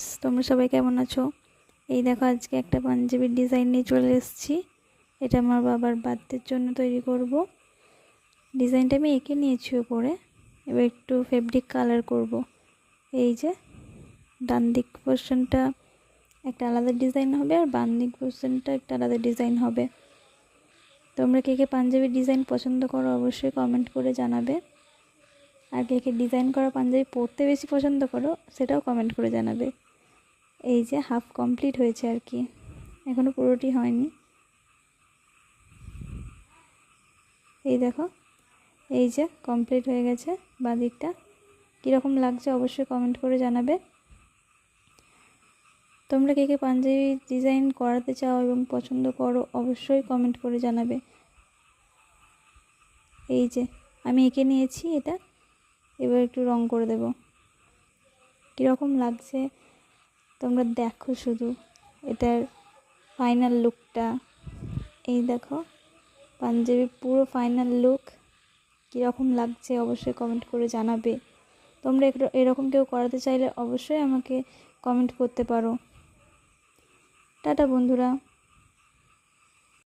Friends তোমরা সবাই কেমন আছো? এই দেখো, আজকে একটা পাঞ্জাবির ডিজাইন নিয়ে চলে এসেছি। এটা আমার বাবার বার্থডের জন্য তৈরি করব। ডিজাইনটা আমি এঁকে নিয়েছি ওপরে এবার একটু ফেব্রিক কালার করব। এই যে, ডান দিক পোর্শনটা একটা আলাদা ডিজাইন হবে আর বাম দিক পোর্শনটা একটা আলাদা ডিজাইন হবে। তোমরা কে কে পাঞ্জাবির ডিজাইন পছন্দ করো অবশ্যই কমেন্ট করে জানাবে। আর কে কে ডিজাইন করা পাঞ্জাবি পরতে বেশি পছন্দ করো, সেটাও কমেন্ট করে জানাবে। এই যে হাফ কমপ্লিট হয়েছে আর কি। এখনও পুরোটি হয়নি। এই দেখো, এই যে কমপ্লিট হয়ে গেছে বাদিকটা। কীরকম লাগছে অবশ্যই কমেন্ট করে জানাবে। তোমরা কে কে পাঞ্জাবি ডিজাইন করাতে চাও এবং পছন্দ করো অবশ্যই কমেন্ট করে জানাবে। এই যে, আমি এঁকে নিয়েছি এটা, এবার একটু রং করে দেব। কীরকম লাগছে তোমরা দেখো শুধু। এটার ফাইনাল লুকটা এই দেখো, পাঞ্জাবি পুরো ফাইনাল লুক কীরকম লাগছে অবশ্যই কমেন্ট করে জানাবে। তোমরা এরকম কেউ করাতে চাইলে অবশ্যই আমাকে কমেন্ট করতে পারো। টাটা বন্ধুরা।